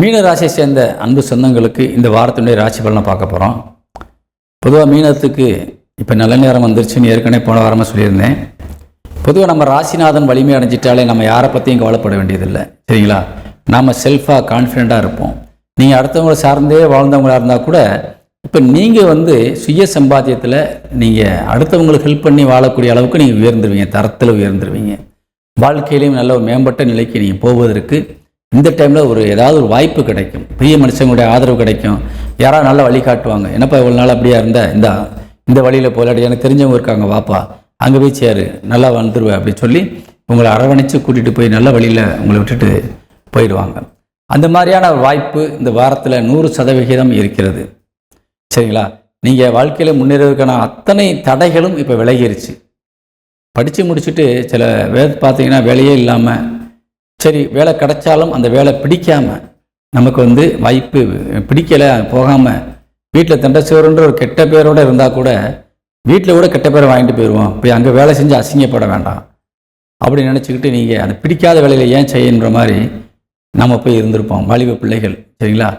மீன ராசியை சேர்ந்த அன்பு சொந்தங்களுக்கு இந்த வாரத்தினுடைய ராசி பலனை பார்க்க போகிறோம் பொதுவாக மீனத்துக்கு இப்போ நல்ல நேரம் வந்துருச்சுன்னு ஏற்கனவே போன வாரமாக சொல்லியிருந்தேன். பொதுவாக நம்ம ராசிநாதன் வலிமை அடைஞ்சிட்டாலே நம்ம யாரை பற்றியும் கவலைப்பட வேண்டியதில்லை. சரிங்களா? நாம் செல்ஃபாக கான்ஃபிடெண்ட்டாக இருப்போம். நீங்கள் அடுத்தவங்களை சார்ந்தே வாழ்ந்தவங்களாக இருந்தால் கூட இப்போ நீங்கள் வந்து சுய சம்பாத்தியத்தில் நீங்கள் அடுத்தவங்களுக்கு ஹெல்ப் பண்ணி வாழக்கூடிய அளவுக்கு நீங்கள் உயர்ந்துருவீங்க. தரத்தில் உயர்ந்துருவீங்க. வாழ்க்கையிலையும் நல்ல ஒரு மேம்பட்ட நிலைக்கு நீங்கள் போவதற்கு இந்த டைமில் ஒரு ஏதாவது ஒரு வாய்ப்பு கிடைக்கும். பெரிய மனுஷங்களுடைய ஆதரவு கிடைக்கும். யாராவது நல்லா வழி காட்டுவாங்க. என்னப்பா இவ்வளோ நாள் அப்படியா இருந்தா? இந்த இந்த வழியில் போலாடி எனக்கு தெரிஞ்சவங்க இருக்காங்க வாப்பா. அங்கே போய் சேரு. நல்லா வந்துடுவேன் அப்படின்னு சொல்லி உங்களை அரவணைச்சு கூட்டிகிட்டு போய் நல்ல வழியில் உங்களை விட்டுட்டு போயிடுவாங்க. அந்த மாதிரியான ஒரு வாய்ப்பு இந்த வாரத்தில் நூறு சதவிகிதம் இருக்கிறது. சரிங்களா? நீங்கள் வாழ்க்கையில் முன்னேறுவதற்கான அத்தனை தடைகளும் இப்போ விலகிருச்சு. படித்து முடிச்சுட்டு சில வேலை பார்த்தீங்கன்னா வேலையே இல்லாமல் சரி வேலை கிடைச்சாலும் அந்த வேலை பிடிக்காமல் நமக்கு வந்து வாய்ப்பு பிடிக்கலை போகாமல் வீட்டில் தண்டச்சோறுன்ற ஒரு கெட்ட பேரோடு இருந்தால் கூட வீட்டில் கூட கெட்ட பேரை வாங்கிட்டு போயிடுவோம் போய் அங்கே வேலை செஞ்சு அசிங்கப்பட வேண்டாம். அப்படி நினச்சிக்கிட்டு நீங்கள் அந்த பிடிக்காத வேலையில் ஏன் செய்யன்ற மாதிரி நம்ம போய் இருந்திருப்போம். வாலிப பிள்ளைகள் சரிங்களா?